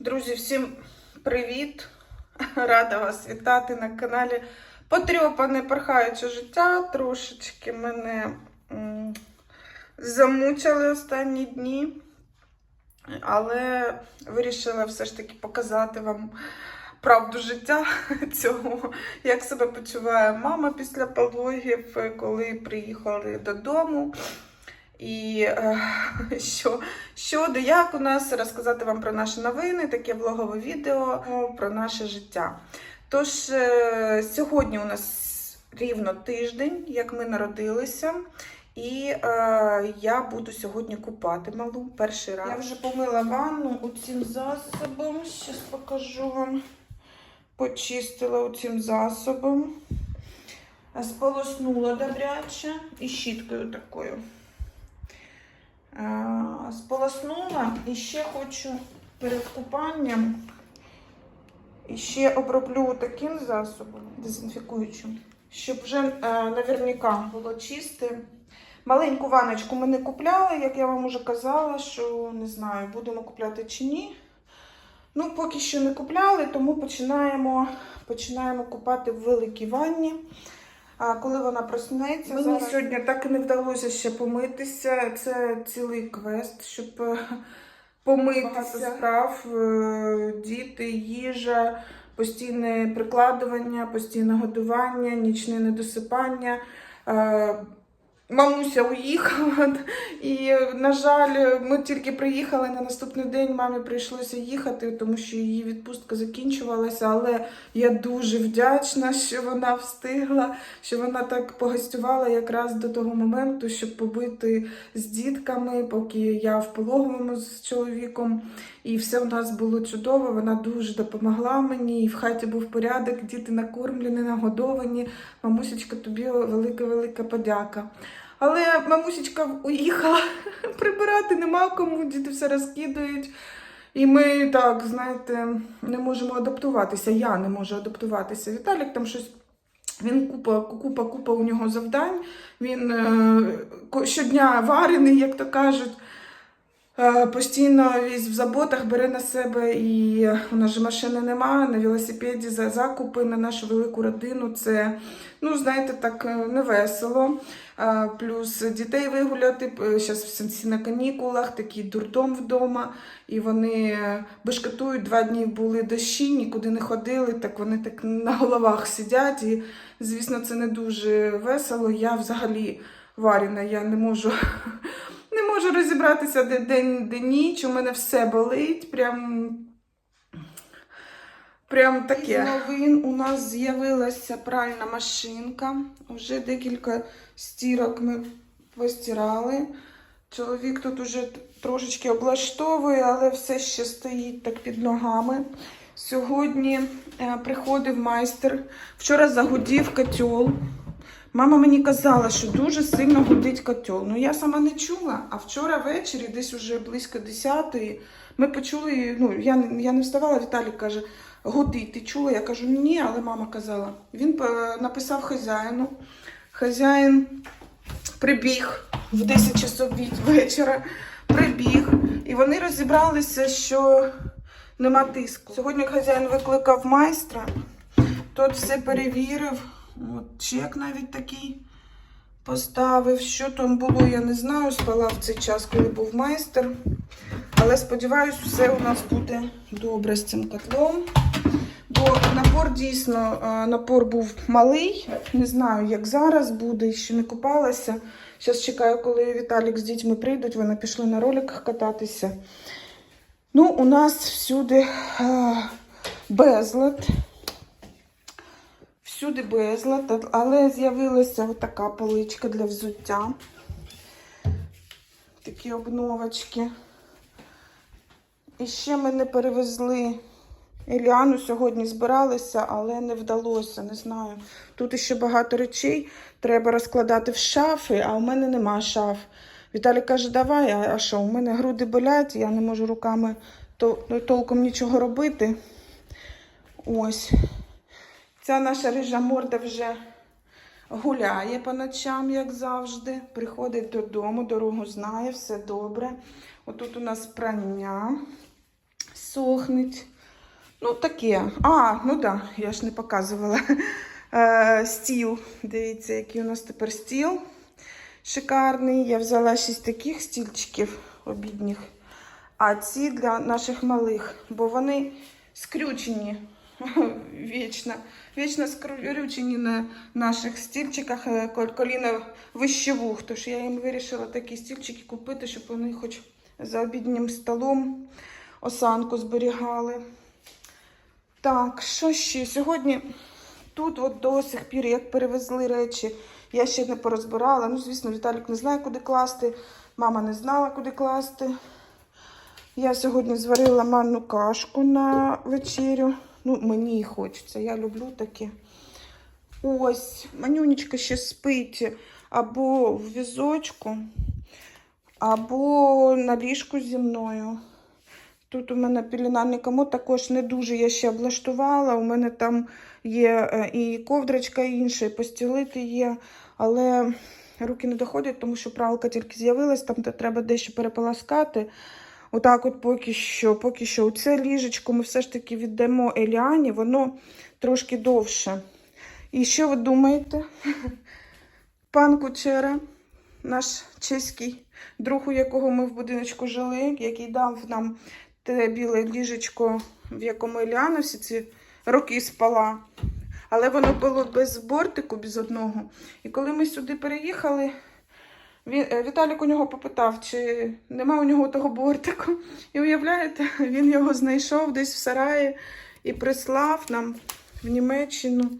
Друзі, всім привіт! Рада вас вітати на каналі Потрьопане порхаюче життя. Трошечки мене замучили останні дні, але вирішила все ж таки показати вам правду життя цього, як себе почуває мама після пологів, коли приїхали додому. І е, що, що де як у нас розказати вам про наші новини, таке влогове відео ну, про наше життя. Тож, е, сьогодні у нас рівно тиждень, як ми народилися, і е, я буду сьогодні купати малу перший раз. Я вже помила ванну цим засобом. Зараз покажу вам. Почистила цим засобом, сполоснула добряче і щіткою такою. Е, Сполоснула і ще хочу перед купанням і ще оброблю таким засобом дезінфікуючим, щоб вже е, наверняка було чисте. Маленьку ваночку ми не купляли, як я вам уже казала, що не знаю, будемо купляти чи ні. Ну, поки що не купляли, тому починаємо, починаємо купати в великій ванні. А коли вона проснеться, мені зараз- сьогодні так і не вдалося ще помитися. Це цілий квест, щоб е, помитися. Багато справ, е, діти, їжа, постійне прикладування, постійне годування, нічне недосипання. Мамуся уїхала, і, на жаль, ми тільки приїхали на наступний день. Мамі прийшлося їхати, тому що її відпустка закінчувалася. Але я дуже вдячна, що вона встигла, що вона так погостювала якраз до того моменту, щоб побити з дітками, поки я в пологовому з чоловіком. І все у нас було чудово. Вона дуже допомогла мені. І в хаті був порядок, діти накормлені, нагодовані. Мамусечка, тобі велика-велика подяка. Але мамусічка уїхала прибирати, нема кому, діти все розкидають. І ми так, знаєте, не можемо адаптуватися. Я не можу адаптуватися. Віталік там щось. Він купа, купа, купа у нього завдань. Він е, щодня варений, як то кажуть. Е, Постійно в заботах бере на себе, і у нас же машини немає, на велосипеді за закупи на нашу велику родину. Це, ну, знаєте, так е, невесело. Е, Плюс дітей вигуляти. Зараз всі на канікулах, такий дурдом вдома. І вони бешкетують, два дні були дощі, нікуди не ходили, так вони так на головах сидять. І, звісно, це не дуже весело. Я взагалі варена, я не можу. Можу розібратися де день, де ніч. У мене все болить. Прям, прям таке. З новин у нас з'явилася пральна машинка. Вже декілька стірок ми постирали. Чоловік тут уже трошечки облаштовує, але все ще стоїть так під ногами. Сьогодні е, приходив майстер. Вчора загудів котел. Мама мені казала, що дуже сильно гудить котел. Ну я сама не чула. А вчора ввечері, десь уже близько 10-ї, ми почули. Ну я, я не вставала. Віталій каже: гудить, ти чула? Я кажу, ні, але мама казала. Він е, написав хазяїну. Хазяїн прибіг в 10 часов вечора. Прибіг, і вони розібралися, що нема тиску. Сьогодні хазяїн викликав майстра, тот все перевірив. От чек навіть такий поставив. Що там було, я не знаю. Спала в цей час, коли був майстер. Але сподіваюсь, все у нас буде добре з цим котлом. Бо напор дійсно е, напор був малий. Не знаю, як зараз буде, ще не купалася. Зараз чекаю, коли Віталік з дітьми прийдуть, вони пішли на роликах кататися. Ну, у нас всюди е, безлад. Всюди безлад, але з'явилася така поличка для взуття. Такі обновочки. І ще ми не перевезли Еліану сьогодні збиралися, але не вдалося, не знаю. Тут ще багато речей треба розкладати в шафи, а у мене нема шаф. Віталій каже, давай, а що? У мене груди болять, я не можу руками ну, толком нічого робити. Ось. Ця наша рижа морда вже гуляє по ночам, як завжди. Приходить додому, дорогу знає, все добре. Отут у нас прання. сохнуть. Ну, таке. А, ну так, да, я ж не показувала. Е, стіл. Дивіться, який у нас тепер стіл. Шикарний. Я взяла шість таких стільчиків обідніх. А ці для наших малих, бо вони скрючені. Вічно. Вічно скрючені на наших стільчиках е, коліна вище вух. Тож я їм вирішила такі стільчики купити, щоб вони хоч за обіднім столом осанку зберігали. Так, що ще? Сьогодні тут от до сих пір, як перевезли речі, я ще не порозбирала. Ну, звісно, Віталік не знає, куди класти. Мама не знала, куди класти. Я сьогодні зварила манну кашку на вечерю. Ну, мені хочеться, я люблю таке. Ось, манюнечка ще спить або в візочку, або на ліжку зі мною. Тут у мене пеленальний комод також не дуже я ще облаштувала. У мене там є е, і ковдрочка інша, і постілити є, але руки не доходять, тому що пралка тільки з'явилась, там треба дещо переполоскати. Отак, от поки що, поки що, це ліжечко ми все ж таки віддамо Еліані, воно трошки довше. І що ви думаєте? Пан Кучера, наш чеський друг, у якого ми в будиночку жили, який дав нам те біле ліжечко, в якому Еліана всі ці роки спала. Але воно було без бортику, без одного. І коли ми сюди переїхали, Віталік у нього попитав, чи нема у нього того бортику. І уявляєте, він його знайшов десь в сараї і прислав нам в Німеччину.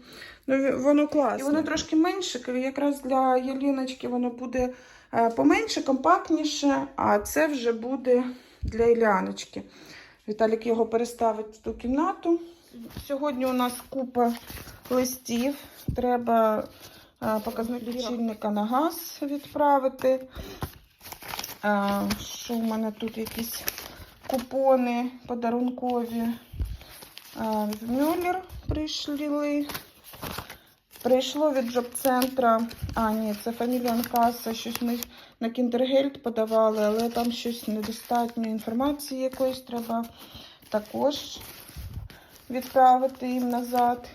Ну, воно класне. І воно трошки менше, якраз для Єліночки воно буде е, поменше, компактніше, а це вже буде для Іляночки. Віталік його переставить в ту кімнату. Сьогодні у нас купа листів. Треба е, показник лічильника на газ відправити. Що в мене тут якісь купони подарункові. В Мюллер прийшли. Прийшло від джоб-центра. А, ні, це фамілія Каса. Щось ми на Кіндергельд подавали, але там щось недостатньо інформації якоїсь треба також відправити їм назад.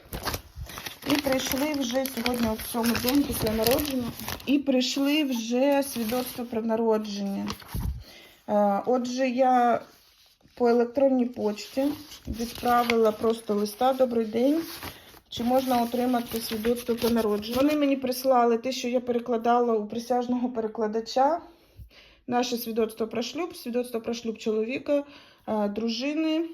І прийшли вже сьогодні от сьомий день після народження. І прийшли вже свідоцтво про народження. Е, Отже, я по електронній почті відправила просто листа Добрий день. Чи можна отримати свідоцтво про народження? Вони мені прислали те, що я перекладала у присяжного перекладача. Наше свідоцтво про шлюб, свідоцтво про шлюб чоловіка, е, дружини,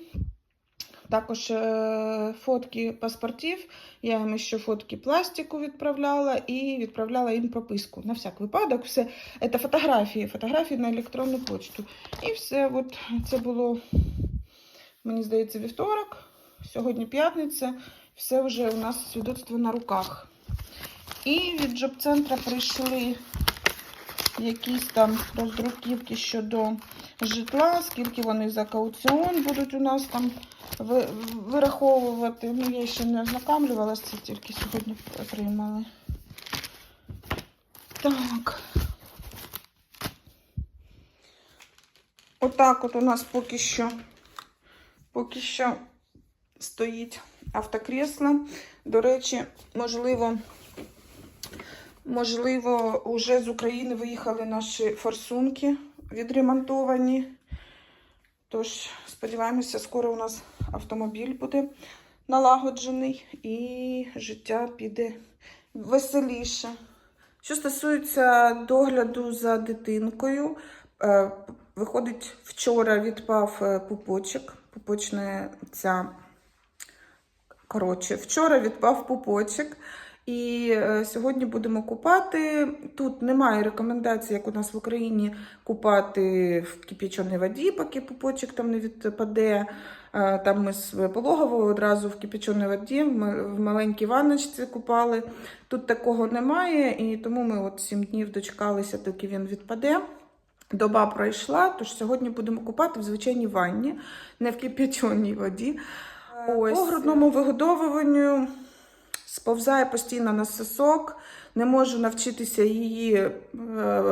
також е, фотки паспортів. Я їм ще фотки пластику відправляла і відправляла їм прописку. На всяк випадок, все це фотографії, фотографії на електронну почту. І все, от це було, мені здається, вівторок, сьогодні п'ятниця. Все вже у нас свідоцтво на руках. І від джоб-центра прийшли якісь там роздруківки щодо житла, скільки вони за кауціон будуть у нас там вираховувати. Ну, я ще не ознакомлювалася, це тільки сьогодні отримали. Так. Отак от у нас поки що, поки що стоїть автокресло. До речі, можливо, можливо, уже з України виїхали наші форсунки відремонтовані. Тож, сподіваємося, скоро у нас автомобіль буде налагоджений і життя піде веселіше. Що стосується догляду за дитинкою, е, виходить, вчора відпав е, пупочок, пупочна ця Коротше, вчора відпав пупочок. І е, сьогодні будемо купати. Тут немає рекомендацій, як у нас в Україні, купати в кип'яченій воді, поки пупочок там не відпаде. Е, Там ми з пологового одразу в кип'яченій воді, ми в маленькій ванночці купали. Тут такого немає, і тому ми от 7 днів дочекалися, доки він відпаде. Доба пройшла, тож сьогодні будемо купати в звичайній ванні, не в кип'яченій воді. Ось. По грудному вигодовуванню сповзає постійно на сосок, не можу навчитися її е,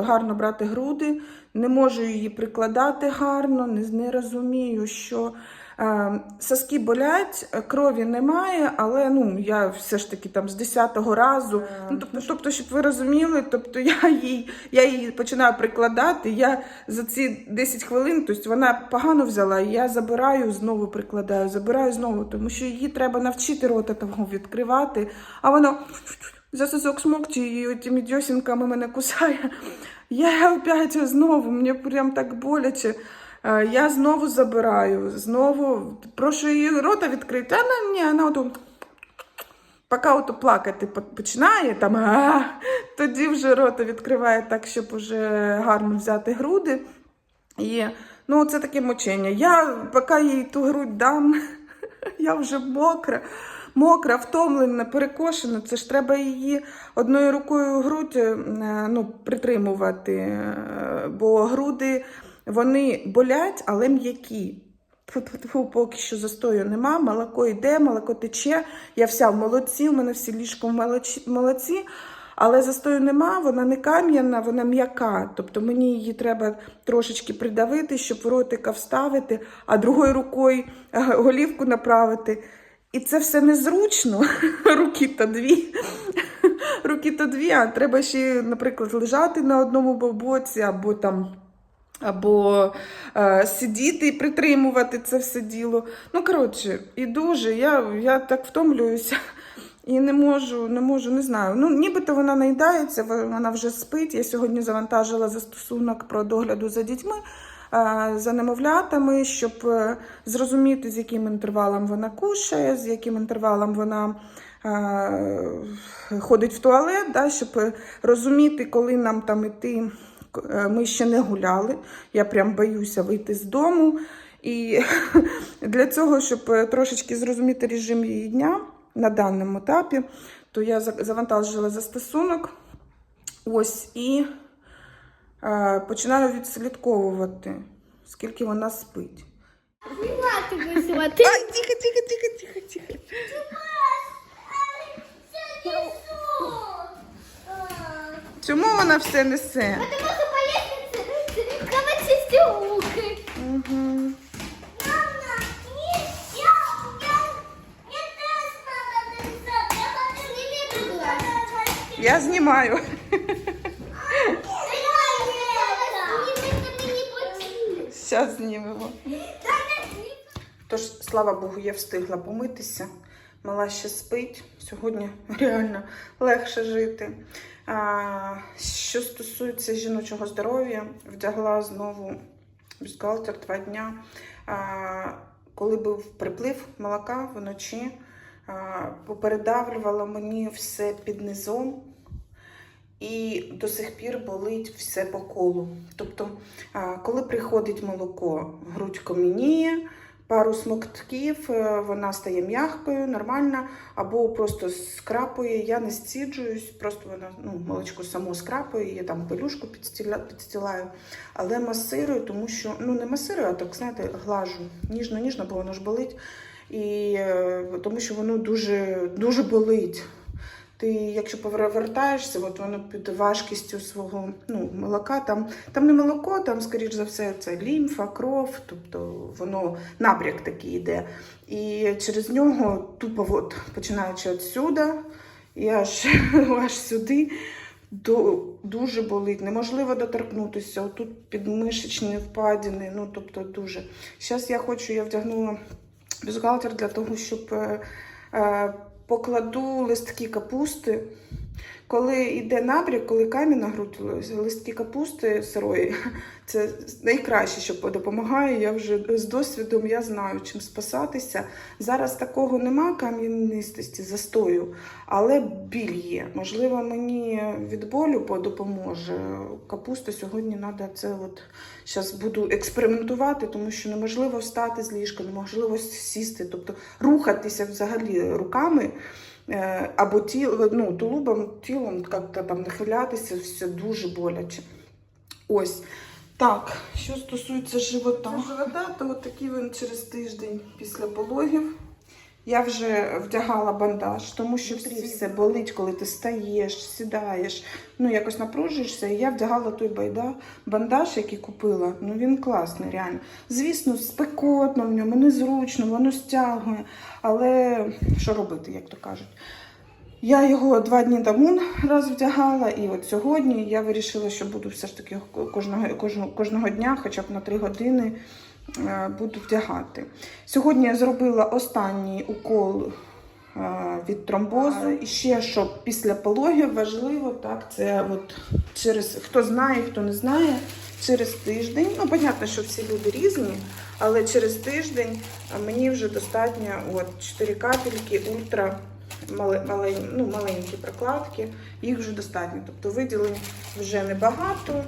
гарно брати груди, не можу її прикладати гарно, не, розумію, що Соски болять, е, крові немає, але ну я все ж таки там з 10-го разу. Ну, тобто, тобто, щоб ви розуміли, тобто я їй, я її починаю прикладати. Я за ці 10 хвилин, тобто вона погано взяла, і я забираю, знову прикладаю, забираю знову, тому що її треба навчити рота того відкривати, а воно за сосок смокче і тими дьосінками мене кусає. Я опять знову, мені прям так боляче. Е, Я знову забираю, знову прошу її рота відкрити. А вона ні, вона ото поки ото плакати починає, там, а, тоді вже рота відкриває так, щоб уже гарно взяти груди. І ну, це таке мучення. Я поки їй ту грудь дам, я вже мокра, мокра, втомлена, перекошена. Це ж треба її одною рукою грудь е, ну, притримувати, е, бо груди вони болять, але м'які. Поки що застою нема, молоко йде, молоко тече. Я вся в молоці, у мене всі ліжко в молоці, молоці, але застою нема, вона не кам'яна, вона м'яка. Тобто мені її треба трошечки придавити, щоб в ротика вставити, а другою рукою е, голівку направити. І це все незручно. Руки то дві. Руки то дві, а треба ще, наприклад, лежати на одному боці або там. Або е, сидіти і притримувати це все діло. Ну, коротше, і дуже, я, я так втомлююся і не можу, не можу, не знаю. Ну, нібито вона наїдається, вона вже спить. Я сьогодні завантажила застосунок про догляду за дітьми, е, за немовлятами, щоб е, зрозуміти, з яким інтервалом вона кушає, з яким інтервалом вона. е, Ходить в туалет, да, щоб розуміти, коли нам там іти. Е, Ми ще не гуляли. Я прям боюся вийти з дому. І для цього, щоб е, трошечки зрозуміти режим її дня на даному етапі, то я за- завантажила застосунок. Ось і е, починаю відслідковувати, скільки вона спить. Тихо, тихо, тихо, тихо, тихо. Чому вона все несе? Потому что по лестнице открывать. Угу. Мама, не, я, я, мне тест надо написать. Я хочу не люблю Я знімаю. Зараз знімемо. Тож, слава Богу, я встигла помитися. Мала ще спить. Сьогодні реально легше жити. А, що стосується жіночого здоров'я, вдягла знову бюстгальтер два дня. А, коли був приплив молока вночі, а, попередавлювало мені все під низом. І до сих пір болить все по колу. Тобто, коли приходить молоко, грудь кам'яніє, пару смоктків, е, вона стає м'якою, нормальна, або просто скрапує. Я не стіджуюсь, просто вона ну, молочко само скрапує, я там пелюшку підстілаю, але масирую, тому що ну не масирую, а так знаєте, глажу ніжно-ніжно, бо воно ж болить. І е, тому що воно дуже, дуже болить. Ти, якщо повертаєшся, от воно під важкістю свого ну, молока, там, там не молоко, там, скоріш за все, це лімфа, кров, тобто воно набряк такий йде. І через нього тупо, от, починаючи відсюди, і аж, аж сюди, до, дуже болить. Неможливо доторкнутися. Отут підмишечні впадини, ну тобто дуже. Зараз я хочу, я вдягнула бюстгальтер для того, щоб. е, е, покладу листки капусти. Коли йде набряк, коли камінь на листки капусти сирої, це найкраще, що допомагає. Я вже з досвідом я знаю, чим спасатися. Зараз такого нема кам'янистості, застою, але біль є. Можливо, мені від болю допоможе. Капуста сьогодні треба це от зараз буду експериментувати, тому що неможливо встати з ліжка, неможливо сісти, тобто рухатися взагалі руками. Е, або тіл, ну, тулубом, тілом як-то там нахилятися, все дуже боляче. Ось. Так, що стосується живота. Живота, то от такий він через тиждень після пологів. Я вже вдягала бандаж, тому що всі все болить, коли ти стаєш, сідаєш, ну якось напружуєшся. І я вдягала той байда, бандаж, який купила. Ну він класний, реально. Звісно, спекотно в ньому, незручно, воно стягує. Але що робити, як то кажуть? Я його два дні тому раз вдягала, і от сьогодні я вирішила, що буду все ж таки кожного, кожного, кожного дня, хоча б на три години, буду вдягати. Сьогодні я зробила останній укол е, від тромбозу. І ще що після пологів важливо, так, це от через хто знає, хто не знає, через тиждень. Ну, понятно, що всі люди різні, але через тиждень е, мені вже достатньо от 4 капельки ультра малень- ну, маленькі прокладки, їх вже достатньо. Тобто виділень вже небагато.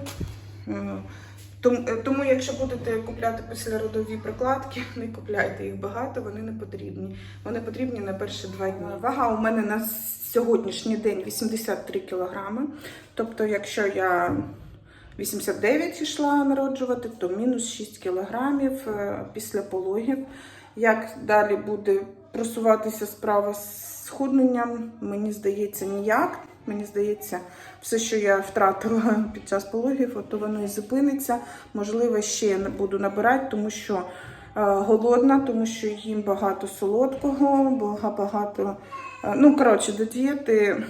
Тому, е, тому, якщо будете купляти післяродові прокладки, не купляйте їх багато, вони не потрібні. Вони потрібні на перші два дні. Вага у мене на сьогоднішній день 83 кілограми. Тобто, якщо я 89 йшла народжувати, то мінус 6 кілограмів е, після пологів. Як далі буде просуватися справа з схудненням, мені здається, ніяк. Мені здається, все, що я втратила під час пологів, то воно і зупиниться. Можливо, ще буду набирати, тому що е, голодна, тому що їм багато солодкого, багато. е, ну, коротше, до дієти.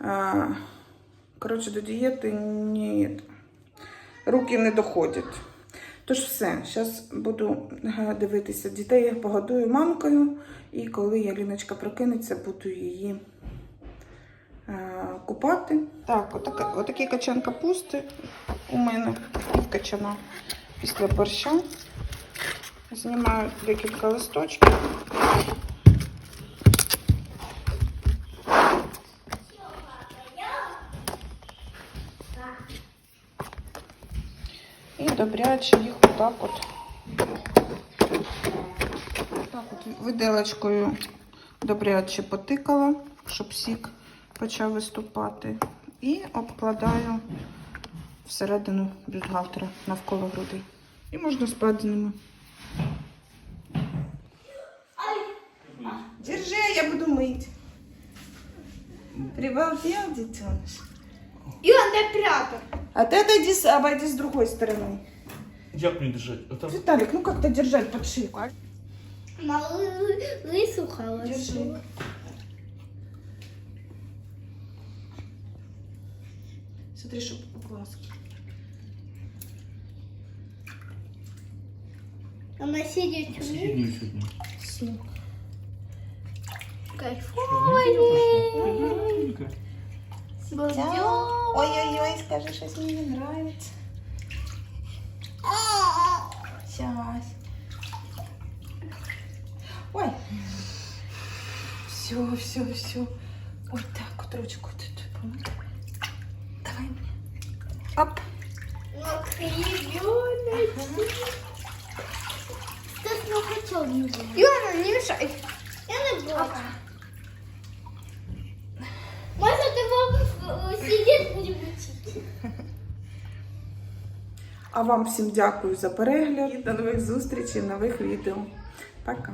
е, коротше, до дієти ні, руки не доходять. Тож все, зараз буду е, дивитися дітей, погодую мамкою, і коли Яліночка прокинеться, буду її купати. Так, отака, отакий качан капусти у мене качана після борща. Знімаю декілька листочків. І добряче їх отак от. Так от виделочкою добряче потикала, щоб сік почав виступати. І обкладаю всередину бюстгальтера навколо грудей. І можна спати з ними. Держи, я буду мыть. Прибалдел, детеныш. И он допрятал. А ты отойди, с- обойди с другой стороны. Як мені держать? Отам? Виталик, ну как-то держать под шейку. Лысу хорошо. Держи. Смотри, чтобы глаз. Она сидит у Скільки днів сьогодні? Сім. Кайфовый. Ой-ой-ой, скажи, что мне не нравится. Сейчас. Ой. Все, все, все. Вот так вот ручку тут помыть. Оп. Ты ну хотел не Иона, не мешай. Я не буду. Может, его э, сидеть будем учить? А вам всім дякую за перегляд і до нових зустрічей, нових відео. Пока.